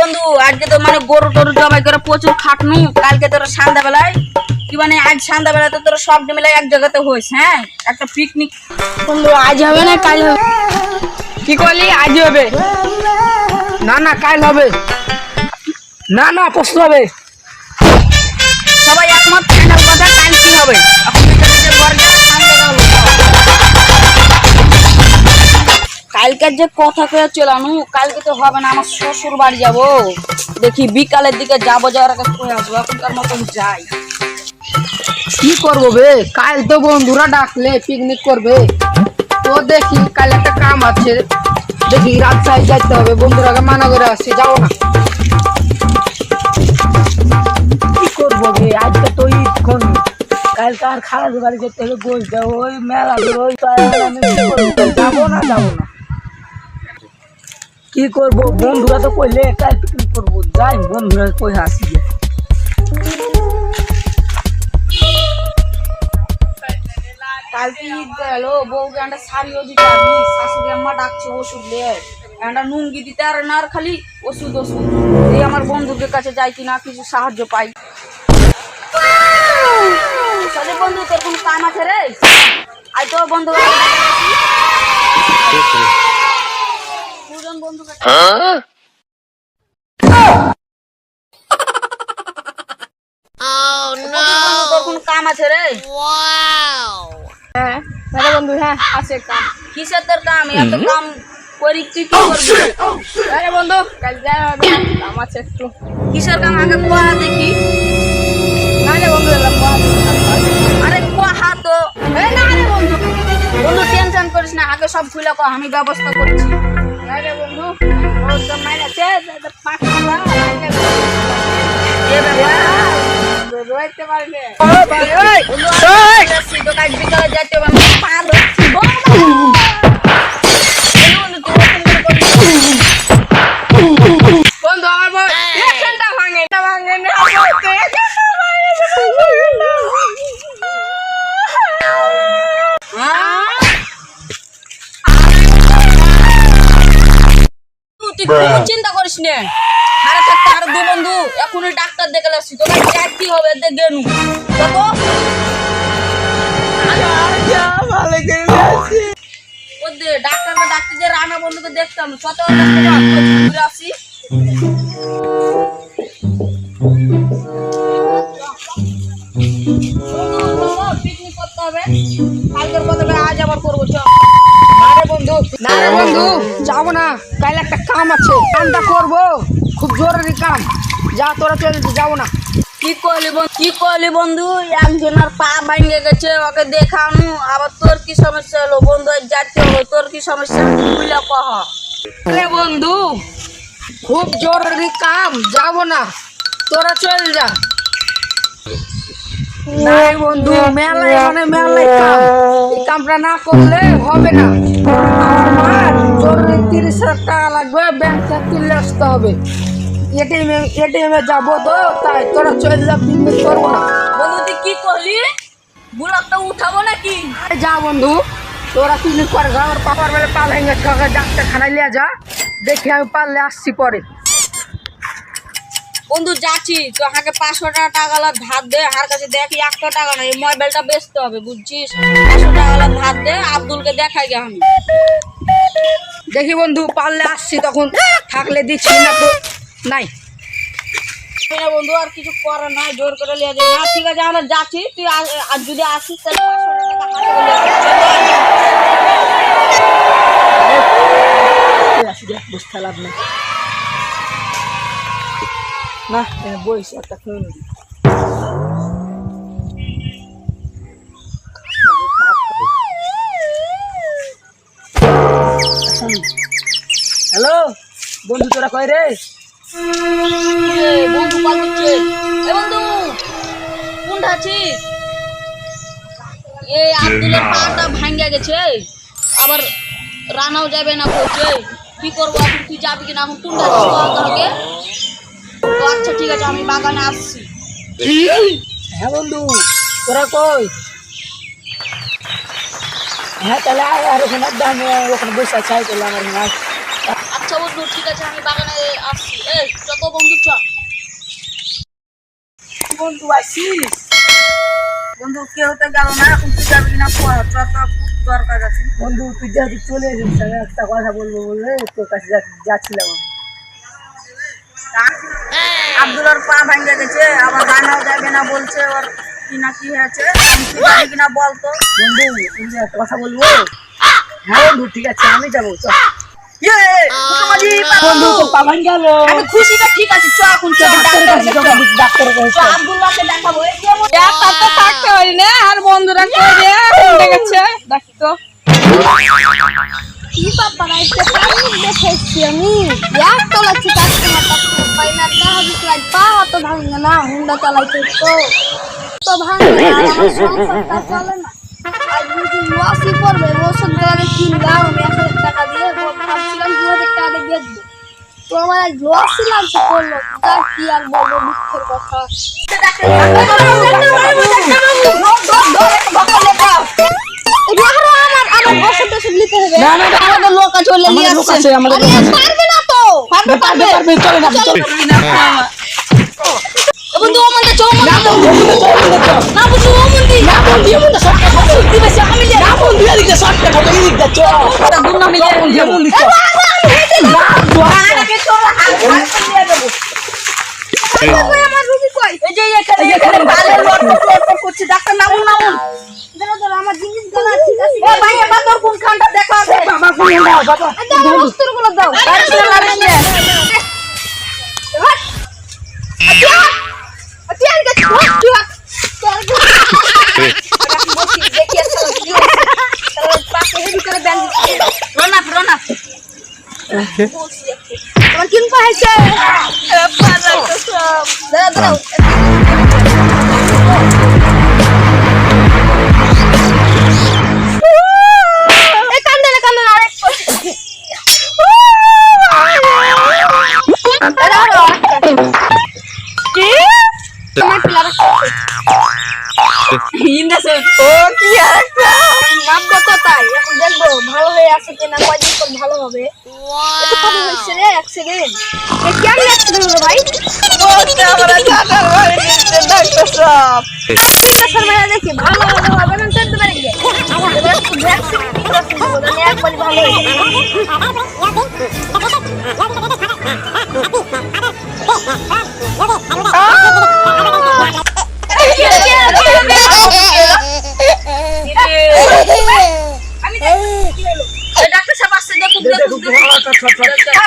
বন্ধু, আজকে তো মানে গরু টরু জবাই করে প্রচুর খাটনু, কালকে তোর সন্ধ্যা বেলায় কি মানে আজ সন্ধ্যা বেলায় তো তোর সব মিলে এক জায়গাতে হয়েছে হ্যাঁ? একটা পিকনিক বন্ধু, আজ হবে না, কাল হবে। কি করলি? আজ হবে। না না, কাল হবে। না না, পরশু হবে। সবাই একমত কথা কাল কি হবে? কালকের যে কথা কয়ে চলানু কালকে তো হবে না আমার শ্বশুর বাড়ি যাব। দেখি বিকালের দিকে যাব যাওয়ার আগে কয়ে আসব এখনকার মতন যাই। কি করব বে? কাল তো বন্ধুরা ডাকলে পিকনিক করবে। তো দেখি কাল একটা কাম আছে। দেখি রাত সাইড যাইতে হবে বন্ধুরাকে মানা করে আসছি যাও না। কি করব বে? আজকে তো ঈদক্ষণ কালকে আর খালাদের বাড়ি যেতে হবে গোস দেবো ওই মেলা ওই যাব না যাব না। কি করব? বন্ধুরা তো কইলে কাল পিকনিক করব। যাই বন্ধুরা কই আসি গে। কালকে ঈদ গেল বউকে একটা শাড়িও দিতে পারবি শাশুড়ি আম্মা ডাকছে ওষুধ লে একটা নুঙ্গি দিতে আর না আর খালি ওষুধ ওষুধ। এই আমার বন্ধুদের কাছে যাই কিনা কিছু সাহায্য পাই। সাথে বন্ধু তোর কোনো কাম আছে রে? আই তো বন্ধু। কোনো কাম আছে রে? হ্যাঁ দাদা বন্ধু হ্যাঁ আছে কাম। কিসের তোর কাম? এত কাম করি তুই কি করবি? আরে বন্ধু কাল যাই হবে কাম আছে একটু। কিসের কাম? আগে কোয়া দেখি না রে বন্ধু এলাম আরে কোয়া তো না রে বন্ধু। বন্ধু টেনশন করিস না আগে সব খুলে কো আমি ব্যবস্থা করছি। না রে বন্ধু ওর তো আছে পাঁচ টাকা এ ব্যাপার রইতে পারবে বন্ধু আমি যাচ্ছি, তো কাজ বিকালে যাইতে হবে আমি এখনই ডাক্তার দেখে আসছি তোকে দেখ কি হবে দেখ গেনু। দেখো। ডাক্তার ডাক্তার যে রানা বন্ধুকে দেখতাম আসি পিকনিক করতে হবে। কালকের কথা আজ আবার করব চল। না রে বন্ধু না রে বন্ধু। যাব না। কাল একটা কাম আছে কামটা করব। খুব জরুরি কাম। যা তোরা চলে যাব না। কি করলি কি করলি বন্ধু? একজনের পা ভেঙে গেছে ওকে দেখানো। আবার তোর কি সমস্যা হলো? বন্ধু যাচ্ছে তোর কি সমস্যা? বুঝলে কহ। আরে বন্ধু খুব জরুরি কাম যাব না। তোরা চল যা। না রে বন্ধু মেলায় মানে মেলায় কাম। এই কামটা না করলে হবে না। আমার জরুরি তিরিশ হাজার টাকা লাগবে ব্যাংক থেকে তুলে আসতে হবে। এটিএম এটিএম এ যাব তো তাই তোরা চলে যা পিকনিক করব না। বন্ধু তুই কি করলি? বুলাকটা উঠাবো নাকি? আরে যা বন্ধু তোরা পিকনিক করে যা আমার পাপার বেলা পা ভেঙে গেছে ডাক্তারখানায় লিয়ে যা দেখি আমি পারলে আসছি পরে। বন্ধু যাচ্ছি তো হাকে পাঁচশো টাকা টাকা ধার দে হার কাছে দেখি একটা টাকা নাই মোবাইলটা বেচতে হবে বুঝছিস? পাঁচশো টাকা ধার দে আব্দুলকে দেখাই গে আমি। দেখি বন্ধু পারলে আসছি তখন থাকলে দিচ্ছি না তো। নাই। বন্ধু আর কিছু করার নাই জোর করে নিয়ে যাই না ঠিক আছে আমরা যাচ্ছি। তুই আর যদি আসিস তাহলে বুঝতে লাভ নেই। না বইস একটা ফোন হ্যালো বন্ধু তোরা কয় রে? বন্ধু এ বন্ধু কোনটা আছিস? এই আব্দুলের পাটা ভাঙ্গা গেছে। আবার রানাও যাবে না বলছে কি করব এখন? তুই যাবি কিনা এখন? কোনটা তো আচ্ছা ঠিক আছে আমি বাগানে আসছি। হ্যাঁ বন্ধু। তোরা কই? হ্যাঁ তাহলে আর ওখানে ওখানে বসে চাই আমার আয়। আচ্ছা বন্ধু ঠিক আছে আমি বাগানে আসছি। এই যত বন্ধু চ। বন্ধু বন্ধু কেউ তো গেল না এখন তুই যাবি না দরকার আছে। বন্ধু তুই চলে এসেছিস আমি একটা কথা বলব বলে তোর কাছে যাচ্ছিলাম আমি। হ্যাঁ। আব্দুলার পা ভাঙে গেছে আবার গানাও যাবে না বলছে ওর কি না কি হয়েছে কিনা বলতো বন্ধু তুমি একটা কথা বলব। হ্যাঁ বন্ধু ঠিক আছে আমি যাব চল বন্ধু তো পাবান গেল আমি খুশিটা ঠিক আছে চ এখন চ ডাক্তারের কাছে কাছে আব্দুল্লাহকে দেখাবো তো থাকতে পারি না আর বন্ধুরা কই রে কোনটা গেছে দেখ তো কি বাবা রাইতে পানি দেখেছি আমি এক পাই না পা ভাঙে না হুন্ডা চালাইতে তো তো ভাঙে না, চলে লসই পড়বে ওষুধগুলো কিনলাম আমি এক হাজার টাকা দিয়ে ভাবছিলাম দু হাজার টাকা দিয়ে বেচবো। তো আমার লসই লাগছে করল যা কি আর বলব দুঃখের কথা। না, বন্ধু। ডাক্তার নামুন নামুন আমার জিনিসগুলো ঠিক আছে ভাই এবার তোর কোন খানটা দেখা বাবা কোন বাবা আচ্ছা আমার বস্তুরগুলো দাও গাড়ি চলে লাগছে আচ্ছা আচ্ছা আর গেছে বস্তু বসি দেখি আছে কি হচ্ছে তাহলে পাশে হেডি করে ব্যান্ড দিচ্ছে রোনা রোনা তোমার কিন পাইছে দাঁড়া দাঁড়াও এই কান্দে না কান্দে না আরেক দাঁড়াও কি তোমার পিলার ইন্দাসন ও কি আরেকটা নামবো কোথায়? এখন দেখব ভালো হয়ে আছে কিনা কয়দিন পর ভালো হবে। কবে হয়েছে রে? অ্যাক্সিডেন্ট কেমন অ্যাক্সিডেন্ট হলো ভাই? আমরা চাটার বাড়ি দিতে ডাক্তার সব। ডাক্তার ভাইয়া দেখি ভালো হবে না আচ্ছা আচ্ছা